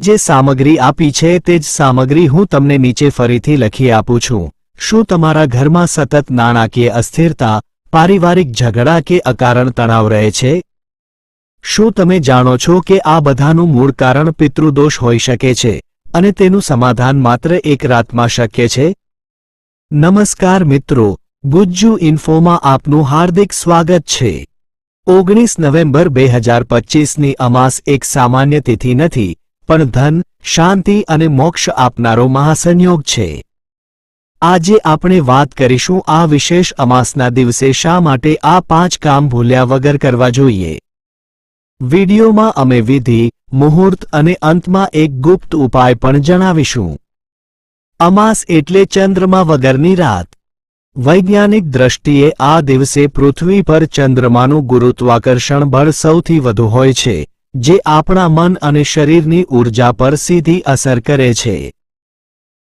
જે સામગ્રી આપી છે તે જ સામગ્રી હું તમને નીચે ફરીથી લખી આપું છું. શું તમારા ઘરમાં સતત નાણાકીય અસ્થિરતા, પારિવારિક ઝઘડા કે અકારણ તણાવ રહે છે? શું તમે જાણો છો કે આ બધાનું મૂળ કારણ પિતૃદોષ હોઈ શકે છે અને તેનું સમાધાન માત્ર એક રાતમાં શક્ય છે? નમસ્કાર મિત્રો, ગુજ્જુ ઇન્ફોમાં આપનું હાર્દિક સ્વાગત છે. ઓગણીસ નવેમ્બર બે હજાર પચીસની અમાસ એક સામાન્ય તિથિ નથી પણ ધન, શાંતિ અને મોક્ષ આપનારો મહાસંયોગ છે. આજે આપણે વાત કરીશું આ વિશેષ અમાસના દિવસે શા માટે આ પાંચ કામ ભૂલ્યા વગર કરવા જોઈએ. વિડિયોમાં અમે વિધિ, મુહૂર્ત અને અંતમાં એક ગુપ્ત ઉપાય પણ જણાવીશું. અમાસ એટલે ચંદ્રમા વગરની રાત. વૈજ્ઞાનિક દ્રષ્ટિએ આ દિવસે પૃથ્વી પર ચંદ્રમાનું ગુરુત્વાકર્ષણ બળ સૌથી વધુ હોય છે. જે આપણા મન અને શરીરની ઊર્જા પર સીધી અસર કરે છે.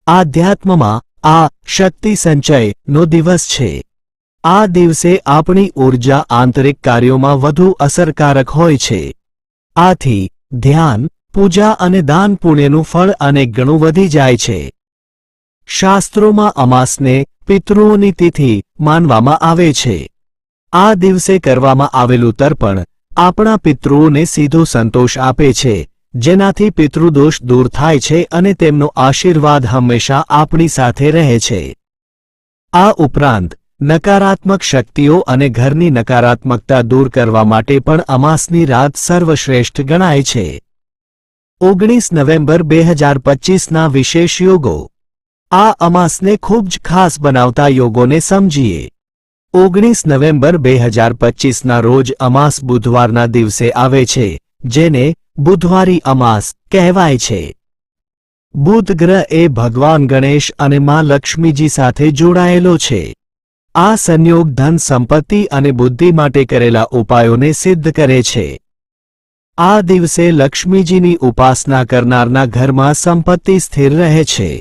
આધ્યાત્મમાં આ શક્તિ સંચયનો દિવસ છે. આ દિવસે આપણી ઊર્જા આંતરિક કાર્યોમાં વધુ અસરકારક હોય છે. આથી ધ્યાન, પૂજા અને દાન પુણ્યનું ફળ અનેક ગણું વધી જાય છે. શાસ્ત્રોમાં અમાસને પિતૃઓની તિથિ માનવામાં આવે છે. આ દિવસે કરવામાં આવેલું તર્પણ આપણા પિતૃઓને સીધો સંતોષ આપે છે, જેનાથી પિતૃદોષ દૂર થાય છે અને તેમનો આશીર્વાદ હંમેશા આપણી સાથે રહે છે. આ ઉપરાંત, નકારાત્મક શક્તિઓ અને ઘરની નકારાત્મકતા દૂર કરવા માટે પણ અમાસની રાત સર્વશ્રેષ્ઠ ગણાય છે. ઓગણીસ નવેમ્બર બે હજાર પચીસના વિશેષ યોગો. આ અમાસને ખૂબ જ ખાસ બનાવતા યોગોને સમજીએ. ઓગણીસ નવેમ્બર બે હજાર પચીસના રોજ અમાસ બુધવારના દિવસે આવે છે, જેને બુધવારી અમાસ કહેવાય છે. બુધ ગ્રહ એ ભગવાન ગણેશ અને માં લક્ષ્મીજી સાથે જોડાયેલો છે. આ સંયોગ ધન સંપત્તિ અને બુદ્ધિ માટે કરેલા ઉપાયોને સિદ્ધ કરે છે. આ દિવસે લક્ષ્મીજીની ઉપાસના કરનારના ઘરમાં સંપત્તિ સ્થિર રહે છે.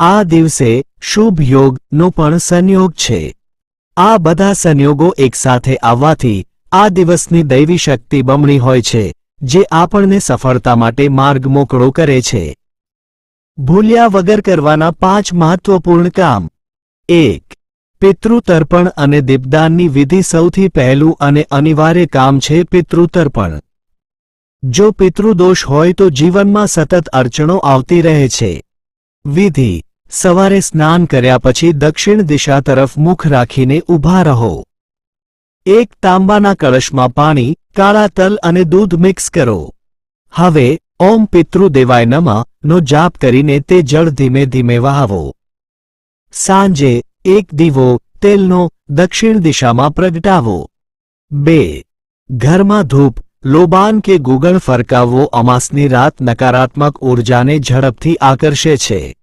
આ દિવસે શુભ યોગનો પણ સંયોગ છે. આ બધા સંયોગો એકસાથે આવવાથી આ દિવસની દૈવી શક્તિ બમણી હોય છે, જે આપણને સફળતા માટે માર્ગ મોકળો કરે છે. ભૂલ્યા વગર કરવાના પાંચ મહત્વપૂર્ણ કામ. એક, પિતૃતર્પણ અને દીપદાનની વિધિ સૌથી પહેલું અને અનિવાર્ય કામ છે પિતૃતર્પણ. જો પિતૃદોષ હોય તો જીવનમાં સતત અડચણો આવતી રહે છે. વિધિ સવારે સ્નાન કર્યા પછી દક્ષિણ દિશા તરફ મુખ રાખીને ઊભા રહો. એક તાંબાના કળશમાં પાણી, કાળા તલ અને દૂધ મિક્સ કરો. હવે, ઓમ પિતૃદેવાય નમઃ નો જાપ કરીને તે જળ ધીમે ધીમે વહાવો. સાંજે, એક દીવો તેલનો દક્ષિણ દિશામાં પ્રગટાવો. બે, ઘરમાં ધૂપ, લોબાન કે ગુગળ ફરકાવવો અમાસની રાત નકારાત્મક ઊર્જાને ઝડપથી આકર્ષે છે.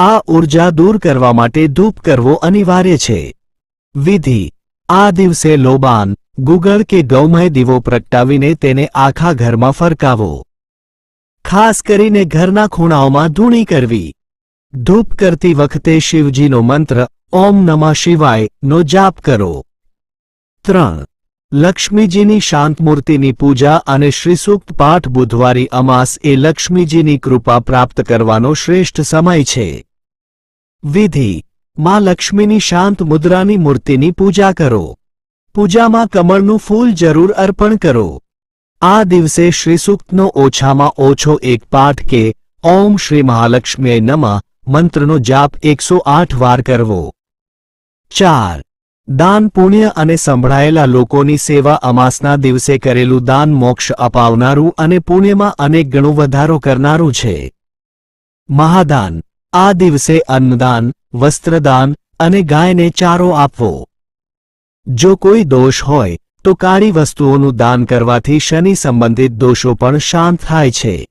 આ ઊર્જા દૂર કરવા માટે ધૂપ કરવો અનિવાર્ય છે. વિધિ. આ દિવસે લોબાન, ગુગળ કે ગૌમય દીવો પ્રગટાવીને તેને આખા ઘરમાં ફરકાવો. ખાસ કરીને ઘરના ખૂણાઓમાં ધૂણી કરવી. ધૂપ કરતી વખતે શિવજીનો મંત્ર, ઓમ નમઃ શિવાય નો જાપ કરો. ત્રણ. લક્ષ્મીજીની શાંત મૂર્તિની પૂજા અને શ્રીસુક્ત પાઠ બુધવારી અમાસ એ લક્ષ્મીજીની કૃપા પ્રાપ્ત કરવાનો શ્રેષ્ઠ સમય છે. વિધિ. માં લક્ષ્મીની શાંત મુદ્રાની મૂર્તિની પૂજા કરો. પૂજામાં કમળનું ફૂલ જરૂર અર્પણ કરો. આ દિવસે શ્રીસુક્તનો ઓછામાં ઓછો એક પાઠ કે ઓમ શ્રી મહાલક્ષ્મીએ નમઃ મંત્રનો જાપ એકસો આઠ વાર કરવો. ચાર. દાન પુણ્ય અને સંભળાયેલા લોકોની સેવા અમાસના દિવસે કરેલું દાન મોક્ષ અપાવનારું અને પુણ્યમાં અનેક ગણું વધારો કરનારું છે. મહાદાન. આ દિવસે અન્નદાન, વસ્ત્રદાન અને ગાયને ચારો આપવો. જો કોઈ દોષ હોય, તો કાળી વસ્તુઓનું દાન કરવાથી શનિ સંબંધિત દોષો પણ શાંત થાય છે.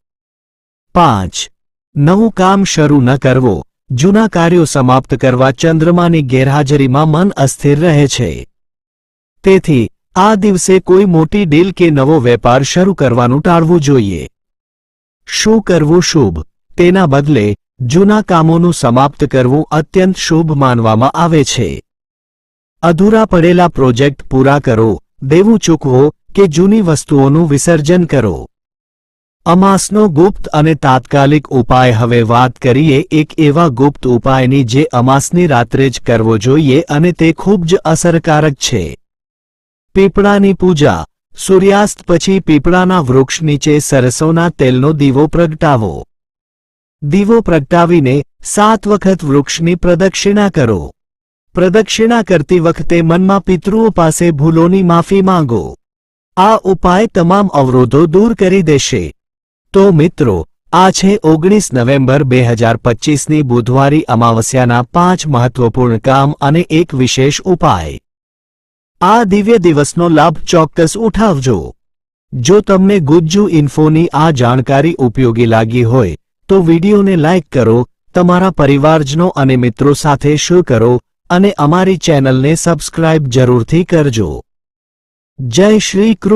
પાંચ. નવું કામ શરૂ ન કરવો. જૂના કાર્યો સમાપ્ત કરવા ચંદ્રમાની ગેરહાજરીમાં મન અસ્થિર રહે છે. તેથી, આ દિવસે કોઈ મોટી ડીલ કે નવો વેપાર શરૂ કરવાનું ટાળવું જોઈએ. શું કરવું શુભ? તેના બદલે જૂના કામોનું સમાપ્ત કરવું અત્યંત શુભ માનવામાં આવે છે. અધૂરા પડેલા પ્રોજેક્ટ પૂરા કરો, દેવું ચૂકવો કે જૂની વસ્તુઓનું વિસર્જન કરો. અમાસનો ગુપ્ત અને તાત્કાલિક ઉપાય હવે વાત કરીએ એક એવા ગુપ્ત ઉપાયની જે અમાસની રાત્રે જ કરવો જોઈએ અને તે ખૂબ જ અસરકારક છે. પીપળાની પૂજા, સૂર્યાસ્ત પછી પીપળાના વૃક્ષ નીચે સરસોના તેલનો દીવો પ્રગટાવો. દીવો પ્રગટાવીને સાત વખત વૃક્ષની પ્રદક્ષિણા કરો. પ્રદક્ષિણા કરતી વખતે મનમાં પિતૃઓ પાસે ભૂલોની માફી માંગો. આ ઉપાય તમામ અવરોધો દૂર કરી દેશે. તો મિત્રો આ છે ઓગણીસ નવેમ્બર બે હજાર પચીસની બુધવારી અમાવસ્યાના પાંચ મહત્વપૂર્ણ કામ અને એક વિશેષ ઉપાય. આ દિવ્ય દિવસનો લાભ ચોક્કસ ઉઠાવજો. જો તમને ગુજ્જુ ઇન્ફોની આ જાણકારી ઉપયોગી લાગી હોય તો વિડીયોને લાઇક કરો, તમારા પરિવારજનો અને મિત્રો સાથે શેર કરો અને અમારી ચેનલને સબસ્ક્રાઇબ જરૂરથી કરજો. જય શ્રી કૃષ્ણ